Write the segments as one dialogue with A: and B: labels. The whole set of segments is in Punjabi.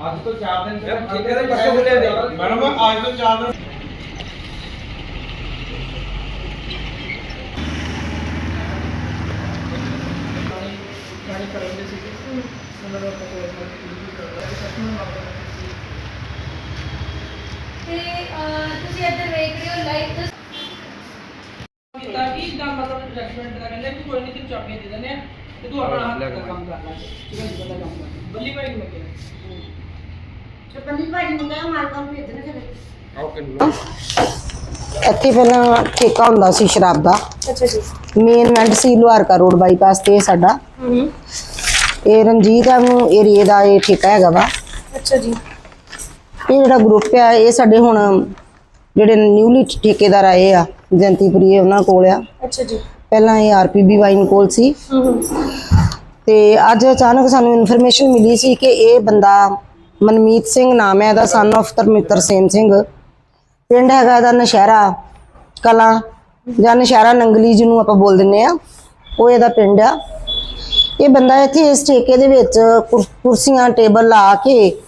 A: ਅੱਜ ਤੋਂ 4 ਦਿਨ ਠੇਕੇ ਦੇ ਪਰਸੋਂ ਮਿਲਿਆ ਦੇ ਮੈਡਮ ਅੱਜ ਤੋਂ 4 ਦਿਨ
B: ਤੇ ਅਹ, ਤੁਸੀਂ ਇੱਧਰ ਵੇਖ ਰਹੇ ਹੋ ਲਾਈਵ
C: ਕੀਤਾ ਕਿ ਇਦਾਂ ਮਤਲਬ ਰੈਸਟੋਰੈਂਟ ਦਾ ਕਹਿੰਦੇ ਕਿ ਕੋਈ ਨਹੀਂ ਤੇ ਚਾਬੀਆਂ ਦੇ ਦਿੰਦੇ ਆ ਤੇ ਤੂੰ ਆਪਣਾ ਹੱਥ ਦਾ ਕੰਮ ਕਰ ਲੈ। ਠੀਕ ਹੈ ਜੀ ਬੰਦਾ ਕੰਮ ਕਰ। ਬੱਲੀ ਭਾਈ ਨੂੰ ਮੈਂ ਕਿਹਾ।
D: ਇੱਥੇ ਪਹਿਲਾਂ ਠੇਕਾ ਹੁੰਦਾ ਸੀ ਸ਼ਰਾਬ ਦਾ।
B: ਅੱਛਾ ਜੀ।
D: ਮੇਨ ਵੈਂਟ ਸੀ ਲੁਹਾਰਕਾ ਰੋਡ ਬਾਈਪਾਸ ਤੇ ਇਹ ਸਾਡਾ।
B: ਹੂੰ।
D: ਇਹ ਰਣਜੀਤ ਐਵਨਿਊ ਏਰੀਏ ਦਾ ਇਹ ਠੇਕਾ ਹੈਗਾ ਵਾ।
B: ਅੱਛਾ ਜੀ।
D: ਇਹ ਜਿਹੜਾ ਗਰੁੱਪ ਆ ਇਹ ਸਾਡੇ ਹੁਣ ਜਿਹੜੇ ਨਿਊਲੀ ਠੇਕੇਦਾਰ ਆਏ ਆ ਜੰਤੀਪੁਰੀ ਉਹਨਾਂ ਕੋਲ ਆ।
B: ਅੱਛਾ ਜੀ।
D: ਪਹਿਲਾਂ ਇਹ ਆਰਪੀਬੀ ਵਾਈਨ ਕੋਲ ਸੀ। ਤੇ ਅੱਜ ਅਚਾਨਕ ਸਾਨੂੰ ਇਨਫੋਰਮੇਸ਼ਨ ਮਿਲੀ ਸੀ ਕਿ ਇਹ ਬੰਦਾ ਮਨਮੀਤ ਸਿੰਘ ਨਾਮ ਹੈ ਇਹਦਾ ਸਨ of ਧਰਮਿੱਤਰ ਸੇਨ ਸਿੰਘ। ਪਿੰਡ ਹੈਗਾ ਇਹਦਾ ਨਸ਼ਹਿਰਾ ਕਲਾਂ ਜਾਂ ਨਸ਼ਹਿਰਾ ਨੰਗਲੀ ਜਿਹਨੂੰ ਆਪਾਂ ਬੋਲ ਦਿੰਨੇ ਆ। ਉਹ ਇਹਦਾ ਪਿੰਡ ਆ। ਇਹ ਬੰਦਾ ਇੱਥੇ ਇਸ ਠੇਕੇ ਦੇ ਵਿੱਚ ਕੁਰ- ਕੁਰਸੀਆਂ ਟੇਬਲ ਲਾ ਕੇ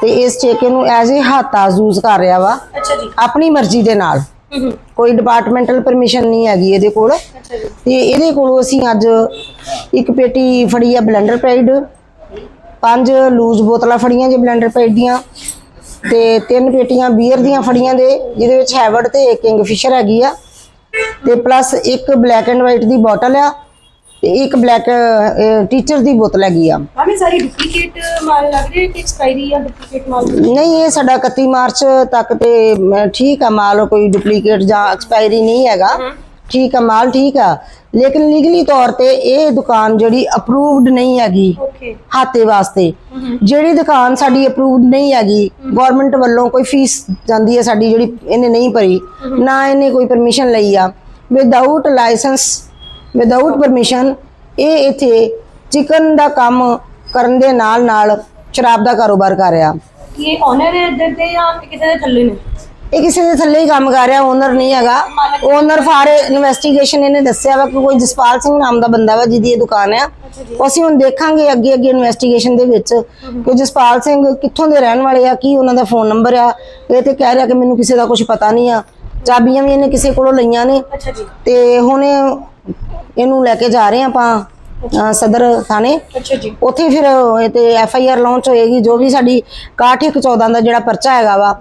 D: ਤੇ ਇਸ ਠੇਕੇ ਨੂੰ ਐਜ਼ ਏ ਹਾਤਾ ਯੂਜ਼ ਕਰ ਰਿਹਾ ਵਾ।
B: ਅੱਛਾ ਜੀ।
D: ਆਪਣੀ ਮਰਜ਼ੀ ਦੇ ਨਾਲ। ਕੋਈ ਡਿਪਾਰਟਮੈਂਟਲ ਪਰਮਿਸ਼ਨ ਨਹੀਂ ਹੈਗੀ ਇਹਦੇ ਕੋਲ।
B: ਅੱਛਾ
D: ਤੇ ਇਹਦੇ ਕੋਲੋਂ ਅਸੀਂ ਅੱਜ ਇੱਕ ਪੇਟੀ ਫੜੀ ਆ ਬਲੈਂਡਰ ਪੈਡ ਪੰਜ ਲੂਜ਼ ਬੋਤਲਾਂ ਫੜੀਆਂ ਜੇ ਬਲੈਂਡਰ ਪੈਡ ਦੀਆਂ। ਤੇ ਤਿੰਨ ਪੇਟੀਆਂ ਬੀਅਰ ਦੀਆਂ ਫੜੀਆਂ ਦੇ, ਜਿਹਦੇ ਵਿੱਚ ਹੈਵਰਡ ਤੇ ਕਿੰਗਫਿਸ਼ਰ ਹੈਗੀ ਆ। ਤੇ ਪਲੱਸ ਇੱਕ ਬਲੈਕ ਐਂਡ ਵਾਈਟ ਦੀ ਬੋਟਲ ਆ। ਤੇ ਇੱਕ ਬਲੈਕ ਟੀਚਰ ਦੀ ਬੋਤਲ ਹੈਗੀ ਆ।
B: ਹਮੇ ਸਾਰੀ ਡੁਪਲੀਕੇਟ ਮਾਲ ਲੱਗ ਰਹੀ ਹੈ ਕਿ ਐਕਸਪਾਇਰੀ ਜਾਂ ਡੁਪਲੀਕੇਟ ਮਾਲ
D: ਨਹੀਂ ਇਹ ਸਾਡਾ 31 ਮਾਰਚ ਤੱਕ ਤੇ ਠੀਕ ਆ ਮਾਲ ਕੋਈ ਡੁਪਲੀਕੇਟ ਜਾਂ ਐਕਸਪਾਇਰੀ ਨਹੀਂ ਹੈਗਾ। ਠੀਕ ਆ ਮਾਲ ਠੀਕ ਆ। ਲੇਕਿਨ ਲੀਗਲੀ ਤੌਰ ਤੇ ਇਹ ਦੁਕਾਨ ਜਿਹੜੀ ਅਪਰੂਵਡ ਨਹੀਂ ਹੈਗੀ
B: ਓਕੇ
D: ਹਾਤੇ ਵਾਸਤੇ। ਜਿਹੜੀ ਦੁਕਾਨ ਸਾਡੀ ਅਪਰੂਵਡ ਨਹੀਂ ਹੈਗੀ ਗਵਰਨਮੈਂਟ ਵੱਲੋਂ ਕੋਈ ਫੀਸ ਜਾਂਦੀ ਹੈ ਸਾਡੀ ਜਿਹੜੀ ਇਹਨੇ ਨਹੀਂ ਭਰੀ। ਨਾ ਇਹਨੇ ਕੋਈ ਪਰਮਿਸ਼ਨ ਲਈ ਆ। ਵਿਦਆਊਟ ਲਾਇਸੈਂਸ ਵਿਦਆਊਟ ਪਰਮਿਸ਼ਨ ਇਹ ਇੱਥੇ ਚਿਕਨ ਦਾ ਕੰਮ ਕਰਨ ਦੇ ਨਾਲ ਨਾਲ ਸ਼ਰਾਬ ਦਾ ਕਾਰੋਬਾਰ ਕਰ ਰਿਹਾ।
B: ਇਹ ਓਨਰ ਹੈ ਇੱਧਰ ਦੇ ਜਾਂ ਕਿਸੇ ਦੇ ਥੱਲੇ ਨੇ?
D: ਇਹ ਕਿਸੇ ਦੇ ਥੱਲੇ ਹੀ ਕੰਮ ਕਰ ਰਿਹਾ ਓਨਰ ਨਹੀਂ ਹੈਗਾ। ਓਨਰ ਫਾਰ ਇਨਵੈਸਟੀਗੇਸ਼ਨ ਇਹਨੇ ਦੱਸਿਆ ਵਾ ਕਿ ਕੋਈ ਜਸਪਾਲ ਸਿੰਘ ਨਾਮ ਦਾ ਬੰਦਾ ਵਾ ਜਿਹਦੀ ਇਹ ਦੁਕਾਨ ਆ। ਅਸੀਂ ਹੁਣ ਦੇਖਾਂਗੇ ਅੱਗੇ ਅੱਗੇ ਇਨਵੈਸਟੀਗੇਸ਼ਨ ਦੇ ਵਿੱਚ ਕਿ ਜਸਪਾਲ ਸਿੰਘ ਕਿੱਥੋਂ ਦੇ ਰਹਿਣ ਵਾਲੇ ਆ ਕੀ ਉਹਨਾਂ ਦਾ ਫੋਨ ਨੰਬਰ ਆ। ਇਹ ਤੇ ਕਹਿ ਰਿਹਾ ਕਿ ਮੈਨੂੰ ਕਿਸੇ ਦਾ ਕੁਝ ਪਤਾ ਨਹੀਂ ਆ। ਚਾਬੀਆਂ ਵੀ ਇਹਨੇ ਕਿਸੇ ਕੋਲੋਂ ਲਈਆਂ ਨੇ। ਤੇ ਹੁਣ ਇਹਨੂੰ ਲੈ ਕੇ ਜਾ ਰਹੇ ਆ ਆਪਾਂ ਸਦਰ ਥਾਣੇ।
B: ਅੱਛਾ ਜੀ।
D: ਉੱਥੇ ਫਿਰ ਤੇ ਐਫ ਆਈ ਆਰ ਲਾਂਚ ਹੋਏਗੀ ਜੋ ਵੀ ਸਾਡੀ 6114 ਦਾ ਜਿਹੜਾ ਪਰਚਾ ਹੈਗਾ ਵਾ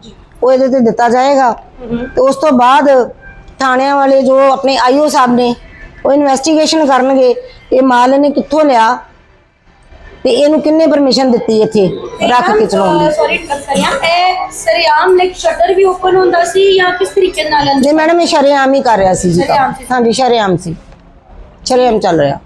D: ਉਹ ਇਹਦੇ ਤੇ ਦਿੱਤਾ ਜਾਏਗਾ। ਤੇ ਉਸ ਤੋਂ ਬਾਅਦ ਥਾਣਿਆਂ ਵਾਲੇ ਜੋ ਆਪਣੇ ਆਈਓ ਸਾਹਿਬ ਨੇ ਉਹ ਇਨਵੈਸਟੀਗੇਸ਼ਨ ਕਰਨਗੇ ਇਹ ਮਾਲ ਇਹਨੇ ਕਿੱਥੋਂ ਲਿਆ ਤੇ ਇਹਨੂੰ ਕਿੰਨੇ ਪਰਮਿਸ਼ਨ ਦਿੱਤੀ ਇੱਥੇ ਰੱਖ ਕੇ ਚਲਾਉਣ ਦੀ?
B: ਸੌਰੀ ਕਰਿਆ ਇਹ ਸਰਿਆਮ ਲਾਈਕ ਸ਼ਟਰ ਵੀ ਓਪਨ ਹੁੰਦਾ ਸੀ ਜਾਂ ਕਿਸ ਤਰੀਕੇ ਨਾਲ
D: ਨਹੀਂ ਮੈਡਮ ਇਹ ਸ਼ਰੇਆਮ ਹੀ ਕਰ ਰਿਹਾ ਸੀ ਜੀ। ਹਾਂਜੀ ਸ਼ਰੇਆਮ ਸੀ। ਸ਼ਰੇਆਮ ਚੱਲ ਰਿਹਾ।